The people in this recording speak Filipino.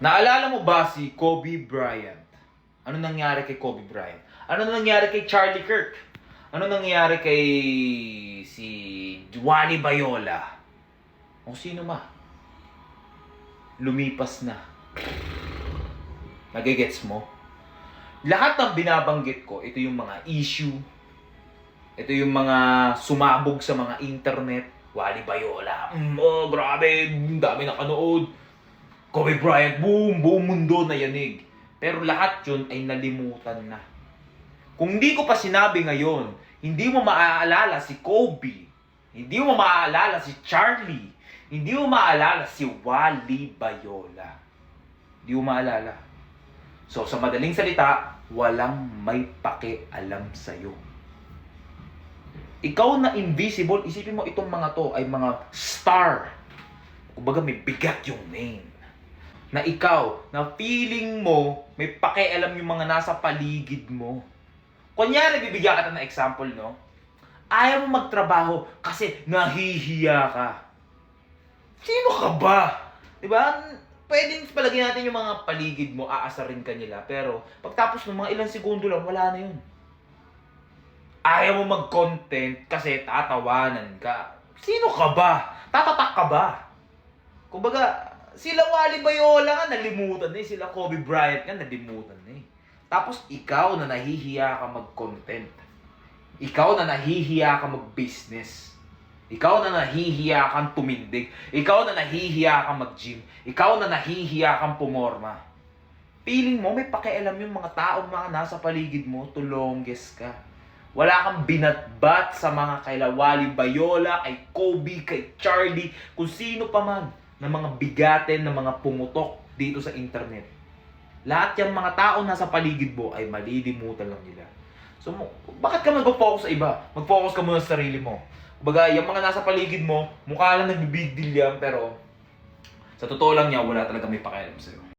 Naalala mo ba si Kobe Bryant? Ano nangyari kay Kobe Bryant? Ano nangyari kay Charlie Kirk? Ano nangyari kay si Wally Bayola? O sino ma? Lumipas na. Nagigets mo? Lahat ng binabanggit ko, ito yung mga issue. Ito yung mga sumabog sa mga internet. Wally Bayola. Mm, oh, grabe. Dami nakanood. Kobe Bryant. Boom. Buong mundo na yanig. Pero lahat yun ay nalimutan na. Kung hindi ko pa sinabi ngayon, hindi mo maaalala si Kobe. Hindi mo maaalala si Charlie. Hindi mo maaalala si Wally Bayola. Hindi mo maalala. So, sa madaling salita, walang may pakialam sa'yo. Ikaw na invisible, isipin mo itong mga to ay mga star. Kumbaga may bigat yung name. Na ikaw, na feeling mo, may pakialam yung mga nasa paligid mo. Kunyari, bibigyan ka ng example, no? Ayaw mo magtrabaho kasi nahihiya ka. Sino ka ba? Di ba? Pwedeng palagyan natin yung mga paligid mo, aasarin ka nila. Pero pagtapos ng mga ilang segundo lang, wala na yun. Ayaw mo mag-content kasi tatawanan ka. Sino ka ba? Tatatak ka ba? Kumbaga, sila Wally Bayola nga nalimutan na eh. Sila Kobe Bryant nga nalimutan na eh. Tapos ikaw na nahihiya ka mag-content. Ikaw na nahihiya ka mag-business. Ikaw na nahihiya kang tumindig. Ikaw na nahihiya kang mag-gym. Ikaw na nahihiya kang pumorma. Feeling mo may pakialam yung mga taong mga nasa paligid mo to longest ka. Wala kang binatbat sa mga kay Wally Bayola, kay Kobe, kay Charlie, kung sino pa man na mga bigatin, na mga pumutok dito sa internet. Lahat yung mga tao nasa paligid mo ay malilimutan lang nila. So, bakit ka mag-focus sa iba? Mag-focus ka muna sa sarili mo. Kumbaga, yung mga nasa paligid mo, mukha lang nag-big deal yan, pero sa totoo lang niya, wala talaga may pakialam sa'yo.